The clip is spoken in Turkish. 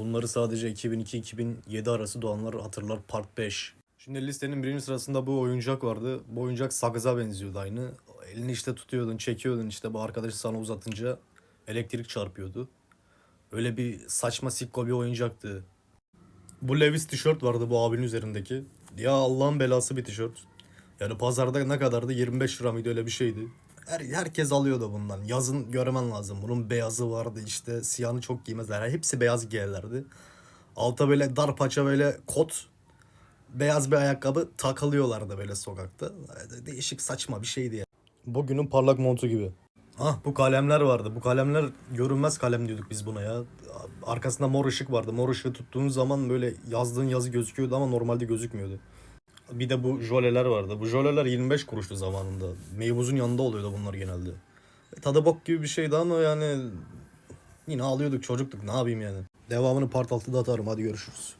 Bunları sadece 2002-2007 arası doğanlar hatırlar Part 5. Şimdi listenin birinci sırasında bu oyuncak vardı. Bu oyuncak sakıza benziyordu aynı. Elini işte tutuyordun, çekiyordun işte bu arkadaşı sana uzatınca elektrik çarpıyordu. Öyle bir saçma sikko bir oyuncaktı. Bu Levi's tişört vardı bu abinin üzerindeki. Ya Allah'ın belası bir tişört. Yani pazarda ne kadardı? 25 lira mıydı öyle bir şeydi. Her, herkes alıyordu bundan. Yazın görmen lazım. Bunun beyazı vardı işte. Siyahını çok giymezler. Hepsi beyaz giyerlerdi. Alta böyle dar paça böyle kot. Beyaz bir ayakkabı takılıyorlardı böyle sokakta. Değişik saçma bir şeydi ya. Bugünün parlak montu gibi. Ah bu kalemler vardı. Bu kalemler görünmez kalem diyorduk biz buna ya. Arkasında mor ışık vardı. Mor ışığı tuttuğun zaman böyle yazdığın yazı gözüküyordu ama normalde gözükmüyordu. Bir de bu jöleler vardı. Bu jöleler 25 kuruştu zamanında. Meybuz'un yanında oluyordu bunlar genelde. E, tadı bok gibi bir şeydi ama yani yine alıyorduk çocuktuk ne yapayım yani. Devamını part 6'da atarım hadi görüşürüz.